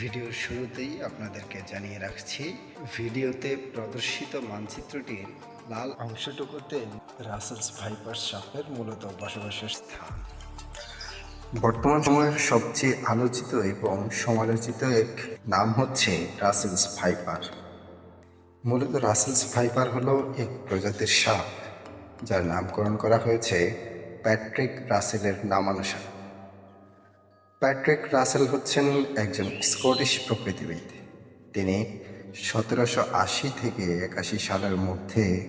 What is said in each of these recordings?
ভিডিওর শুরুতেই আপনাদেরকে জানিয়ে রাখছি, ভিডিওতে প্রদর্শিত মানচিত্রটির লাল অংশটুকুতে রাসেলস ভাইপার সাপের মূলত বসবাসের স্থান। বর্তমান সময়ের সবচেয়ে আলোচিত এবং সমালোচিত এক নাম হচ্ছে রাসেলস ভাইপার। মূলত রাসেলস ভাইপার হলো এক প্রজাতির সাপ, যার নামকরণ করা হয়েছে প্যাট্রিক রাসেলের নামানুসারে। প্যাট্রিক রাসেল হচ্ছেন একজন স্কটিশ প্রকৃতিবিদ। তিনি সতেরোশো আশি থেকে একাশি সালের মধ্যে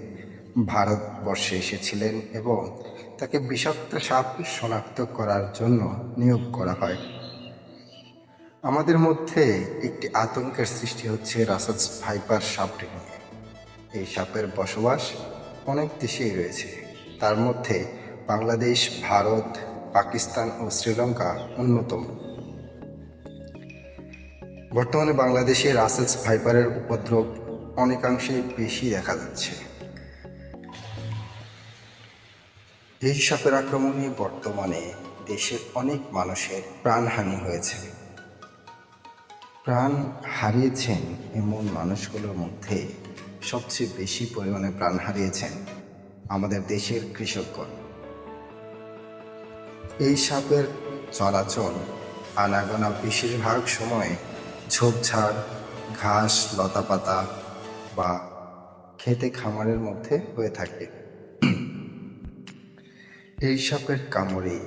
ভারতবর্ষে এসেছিলেন এবং তাকে বিষাক্ত সাপ শনাক্ত করার জন্য নিয়োগ করা হয়। আমাদের মধ্যে একটি আতঙ্কের সৃষ্টি হচ্ছে রাসেলস ভাইপার সাপটি নিয়ে। এই সাপের বসবাস অনেক দেশেই রয়েছে। তার মধ্যে বাংলাদেশ, ভারত পাকিস্তান ও শ্রীলঙ্কা অন্যতম। বর্তমানে বাংলাদেশে রাসেলস ভাইপারের উপদ্রব অনেকাংশে বেশি দেখা যাচ্ছে। এই সাপের আক্রমণে বর্তমানে দেশের অনেক মানুষের প্রাণহানি হয়েছে। প্রাণ হারিয়েছেন এমন মানুষগুলোর মধ্যে সবচেয়ে বেশি পরিমাণে প্রাণ হারিয়েছেন আমাদের দেশের কৃষকগণ। এই সাপের চলাচল, আনাগোনা বেশিরভাগ সময় ঝোপঝাড়, ঘাস, লতাপাতা বা খেতে খামারের মধ্যে হয়ে থাকে। এই সাপের কামড়ে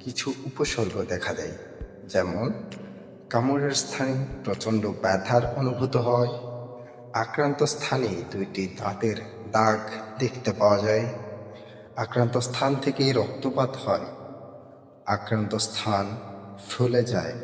কিছু উপসর্গ দেখা দেয়, যেমন কামড়ের স্থানে প্রচণ্ড ব্যথার অনুভূত হয়, আক্রান্ত স্থানে দুইটি দাঁতের দাগ দেখতে পাওয়া যায়, আক্রান্ত স্থান থেকে রক্তপাত হয় আক্রান্ত স্থান ফুলে যায়।